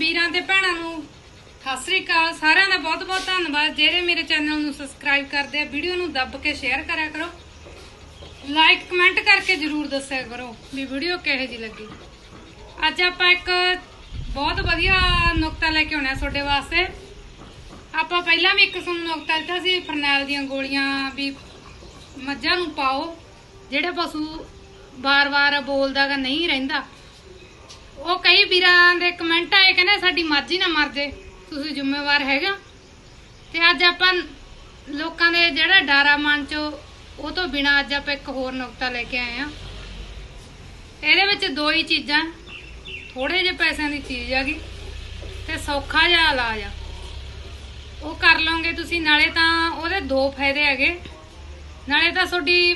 ਵੀਰਾਂ ਤੇ ਭੈਣਾਂ ਨੂੰ ਸਤਿ ਸ੍ਰੀ ਅਕਾਲ। ਸਾਰਿਆਂ ਦਾ ਬਹੁਤ ਬਹੁਤ ਧੰਨਵਾਦ। ਜਿਹੜੇ ਮੇਰੇ ਚੈਨਲ ਨੂੰ ਸਬਸਕ੍ਰਾਈਬ ਕਰਦੇ ਆ, ਵੀਡੀਓ ਨੂੰ ਦੱਬ ਕੇ ਸ਼ੇਅਰ ਕਰਿਆ ਕਰੋ। ਲਾਈਕ ਕਮੈਂਟ ਕਰਕੇ ਜਰੂਰ ਦੱਸਿਆ ਕਰੋ ਵੀ ਵੀਡੀਓ ਕਿਹੋ ਜੀ ਲੱਗੀ। ਅੱਜ ਆਪਾਂ ਇੱਕ ਬਹੁਤ ਵਧੀਆ ਨੁਕਤਾ ਲੈ ਕੇ ਆਉਣਾ ਤੁਹਾਡੇ ਵਾਸਤੇ। ਆਪਾਂ ਪਹਿਲਾਂ ਵੀ ਇੱਕ ਤੁਹਾਨੂੰ ਨੁਕਤਾ ਦਿੱਤਾ ਸੀ, ਫਰਨੈਲ ਦੀਆਂ ਗੋਲੀਆਂ ਵੀ ਮੱਝਾਂ ਨੂੰ ਪਾਓ। ਜਿਹੜੇ ਪਸ਼ੂ ਵਾਰ-ਵਾਰ ਬੋਲਦਾਗਾ ਨਹੀਂ ਰਹਿੰਦਾ। ਉਹ ਕਈ ਵੀਰਾਂ ਦੇ ਕਮੈਂਟ ਆਏ, ਕਹਿੰਦੇ ਸਾਡੀ ਮਰਜ਼ੀ ਨਾ ਮਰ ਜੇ, ਤੁਸੀਂ ਜ਼ਿੰਮੇਵਾਰ ਹੈਗਾ ਤੇ ਅੱਜ ਆਪਾਂ ਲੋਕਾਂ ਦੇ ਜਿਹੜਾ ਡਾਰਾ ਮਨ ਚ, ਉਹ ਤੋਂ ਬਿਨਾ ਅੱਜ ਆਪਾਂ ਇੱਕ ਹੋਰ ਨੁਕਤਾ ਲੈ ਕੇ ਆਏ ਆ ਇਹਦੇ ਵਿੱਚ ਦੋ ਹੀ ਚੀਜ਼ਾਂ ਥੋੜੇ ਜਿਹੇ ਪੈਸਿਆਂ ਦੀ ਚੀਜ਼ ਹੈਗੀ ਤੇ ਸੌਖਾ ਜਿਹਾ ਇਲਾਜ ਆ। ਉਹ ਕਰ ਲਓਗੇ ਤੁਸੀਂ, ਨਾਲੇ ਤਾਂ ਉਹਦੇ ਦੋ ਫਾਇਦੇ ਹੈਗੇ। ਨਾਲੇ ਤਾਂ ਤੁਹਾਡੀ,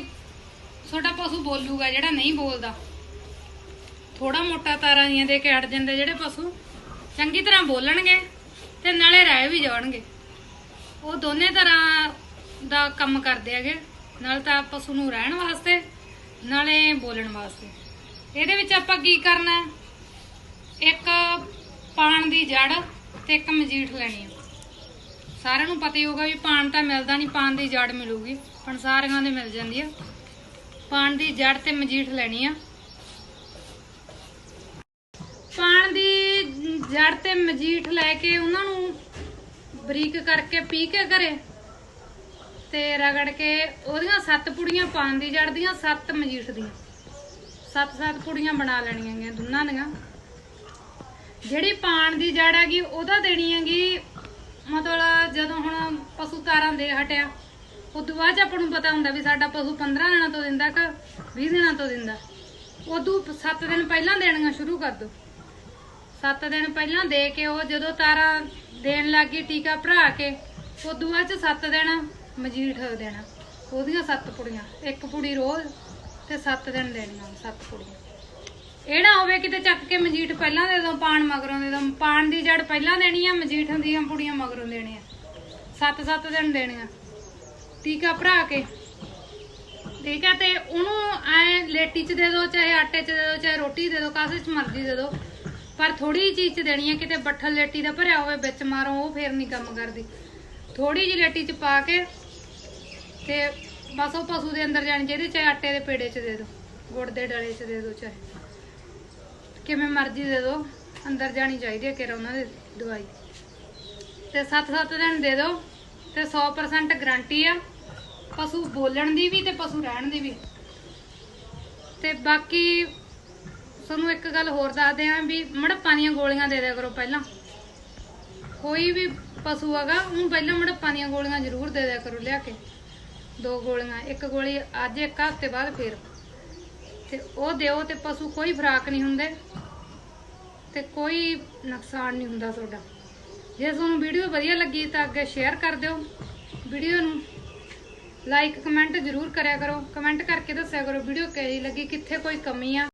ਤੁਹਾਡਾ ਪਸ਼ੂ ਬੋਲੂਗਾ, ਜਿਹੜਾ ਨਹੀਂ ਬੋਲਦਾ। ਥੋੜਾ ਮੋਟਾ ਤਾਰਾਂ ਦੀਆਂ ਦੇ ਕੇ ਹਟ ਜਾਂਦੇ ਜਿਹੜੇ ਪਸ਼ੂ, ਚੰਗੀ ਤਰ੍ਹਾਂ ਬੋਲਣਗੇ ਤੇ ਨਾਲੇ ਰਹਿ ਵੀ ਜਾਣਗੇ। ਉਹ ਦੋਨੇ ਤਰ੍ਹਾਂ ਦਾ ਕੰਮ ਕਰਦੇ ਹੈਗੇ। ਨਾਲ ਤਾਂ ਪਸ਼ੂ ਨੂੰ ਰਹਿਣ ਵਾਸਤੇ, ਨਾਲੇ ਬੋਲਣ ਵਾਸਤੇ। ਇਹਦੇ ਵਿੱਚ ਆਪਾਂ ਕੀ ਕਰਨਾ? ਇੱਕ ਪਾਣ ਦੀ ਜੜ ਤੇ ਇੱਕ ਮਜੀਠ ਲੈਣੀ ਹੈ ਸਾਰਿਆਂ ਨੂੰ ਪਤਾ ਹੀ ਹੋਗਾ ਵੀ ਪਾਣ ਤਾਂ ਮਿਲਦਾ ਨਹੀਂ, ਪਾਣ ਦੀ ਜੜ ਮਿਲੂਗੀ। ਸਾਰਿਆਂ ਦੇ ਮਿਲ ਜਾਂਦੀ ਆ। ਪਾਣ ਦੀ ਜੜ ਤੇ ਮਜੀਠ ਲੈਣੀ ਆ। ਪਾਣ ਦੀ ਜੜ ਤੇ ਮਜੀਠ ਲੈ ਕੇ ਉਹਨਾਂ ਨੂੰ ਬਰੀਕ ਕਰਕੇ ਪੀ ਕੇ ਘਰੇ ਤੇ ਰਗੜ ਕੇ ਉਹਦੀਆਂ ਸੱਤ ਪੁੜੀਆਂ ਪਾਣ ਦੀ ਜੜ ਦੀਆਂ ਸੱਤ ਮਜੀਠ ਦੀਆਂ। ਸੱਤ ਸੱਤ ਪੁੜੀਆਂ ਬਣਾ ਲੈਣੀਆਂ ਗੀਆਂ ਦੋਨਾਂ ਦੀਆਂ। ਜਿਹੜੀ ਪਾਣ ਦੀ ਜੜ ਹੈਗੀ ਉਹਦਾ ਦੇਣੀ ਹੈਗੀ ਮਤਲਬ ਜਦੋਂ ਹੁਣ ਪਸ਼ੂ ਤਾਰਾਂ ਦੇ ਹਟਿਆ ਉਦੋਂ ਬਾਅਦ 'ਚ ਆਪਾਂ ਨੂੰ ਪਤਾ ਹੁੰਦਾ ਵੀ ਸਾਡਾ ਪਸ਼ੂ 15 ਦਿਨਾਂ ਤੋਂ ਦਿੰਦਾ ਕਿ 20 ਦਿਨਾਂ ਤੋਂ ਦਿੰਦਾ। ਉਦੋਂ 7 ਦਿਨ ਪਹਿਲਾਂ ਦੇਣੀਆਂ ਸ਼ੁਰੂ ਕਰ ਦੋ। 7 ਦਿਨ ਪਹਿਲਾਂ ਦੇ ਕੇ ਉਹ ਜਦੋਂ ਤਾਰਾ ਦੇਣ ਲੱਗੀ ਟੀਕਾ ਭਰਾ ਕੇ, ਉਦੋਂ ਬਾਅਦ 'ਚ 7 ਦਿਨ ਮਜੀਠ ਦੇਣਾ। ਉਹਦੀਆਂ 7 ਪੁੜੀਆਂ, ਇੱਕ ਪੁੜੀ ਰੋਜ਼ ਤੇ 7 ਦਿਨ ਦੇਣੀਆਂ 7 ਪੁੜੀਆਂ। ਇਹ ਨਾ ਹੋਵੇ ਕਿਤੇ ਚੱਕ ਕੇ ਮਜੀਠ ਪਹਿਲਾਂ ਦੇ ਦੋ, ਪਾਣ ਮਗਰੋਂ ਦੇ ਦੋ। ਪਾਣ ਦੀ ਜੜ ਪਹਿਲਾਂ ਦੇਣੀ ਆ, ਮਜੀਠ ਦੀਆਂ ਪੁੜੀਆਂ ਮਗਰੋਂ ਦੇਣੀਆਂ। 7-7 ਦਿਨ ਦੇਣੀਆਂ। ਟੀਕਾ ਭਰਾ ਕੇ। ਠੀਕ ਹੈ ਤੇ ਉਹਨੂੰ ਐ ਲੇਟੀ ਚ ਦੇ ਦਿਓ ਚਾਹੇ ਆਟੇ ਚ ਦੇ ਦਿਓ ਚਾਹੇ ਰੋਟੀ ਦੇ ਦਿਓ ਕਾਸੇ ਚ ਮਰਜ਼ੀ ਦੇ ਦਿਓ ਪਰ ਥੋੜੀ ਜਿਹੀ ਚੀਜ਼ ਚ ਦੇਣੀ ਹੈ, ਕਿਤੇ ਬੱਠਲ ਲੇਟੀ ਦਾ ਭਰਿਆ ਹੋਵੇ, ਵਿੱਚ ਮਾਰੋ, ਉਹ ਫੇਰ ਨਹੀਂ ਕੰਮ ਕਰਦੀ। ਥੋੜੀ ਜਿਹੀ ਲੇਟੀ ਚ ਪਾ ਕੇ ਤੇ ਬਸ ਉਹ ਪਸ਼ੂ ਦੇ ਅੰਦਰ ਜਾਣੀ ਚਾਹੀਦੀ, ਚਾਹੇ ਆਟੇ ਦੇ ਪੇੜੇ ਚ ਦੇ ਦਿਓ ਗੁੜ ਦੇ ਡਲੇ ਚ ਦੇ ਦਿਓ ਚਾਹੇ ਕਿਵੇਂ ਮਰਜ਼ੀ ਦੇ ਦਿਓ ਅੰਦਰ ਜਾਣੀ ਚਾਹੀਦੀ ਹੈ ਕਿਰਾ ਉਹਨਾਂ ਦੀ ਦਵਾਈ। ਤੇ 7-7 ਦਿਨ ਦੇ ਦਿਓ ਤੇ 100% ਗਾਰੰਟੀ ਆ, ਪਸ਼ੂ ਬੋਲਣ ਦੀ ਵੀ ਤੇ ਪਸ਼ੂ ਰਹਿਣ ਦੀ ਵੀ। ਤੇ ਬਾਕੀ ਤੁਹਾਨੂੰ ਇੱਕ ਗੱਲ ਹੋਰ ਦੱਸਦੇ ਆਂ ਵੀ ਮੜੱਪਾਂ ਦੀਆਂ ਗੋਲੀਆਂ ਦੇ ਦਿਆ ਕਰੋ ਪਹਿਲਾਂ। ਕੋਈ ਵੀ ਪਸ਼ੂ ਹੈਗਾ, ਉਹਨੂੰ ਪਹਿਲਾਂ ਮੜੱਪਾਂ ਦੀਆਂ ਗੋਲੀਆਂ ਜ਼ਰੂਰ ਦੇ ਦਿਆ ਕਰੋ ਲਿਆ ਕੇ। ਦੋ ਗੋਲੀਆਂ, ਇੱਕ ਗੋਲੀ ਅੱਜ, ਇੱਕ ਹਫ਼ਤੇ ਬਾਅਦ ਫੇਰ। ਤੇ ਉਹ ਦਿਓ ਤੇ ਪਸ਼ੂ ਕੋਈ ਫਰਾਕ ਨਹੀਂ ਹੁੰਦੇ ਤੇ ਕੋਈ ਨੁਕਸਾਨ ਨਹੀਂ ਹੁੰਦਾ ਤੁਹਾਡਾ। ਜੇ ਤੁਹਾਨੂੰ ਵੀਡੀਓ ਵਧੀਆ ਲੱਗੀ ਤਾਂ ਅੱਗੇ ਸ਼ੇਅਰ ਕਰ ਦਿਓ ਵੀਡੀਓ ਨੂੰ। ਲਾਈਕ ਕਮੈਂਟ ਜ਼ਰੂਰ ਕਰਿਆ ਕਰੋ। ਕਮੈਂਟ ਕਰਕੇ ਦੱਸਿਆ ਕਰੋ ਵੀਡੀਓ ਕਿਹੜੀ ਲੱਗੀ, ਕਿੱਥੇ ਕੋਈ ਕਮੀ ਆ।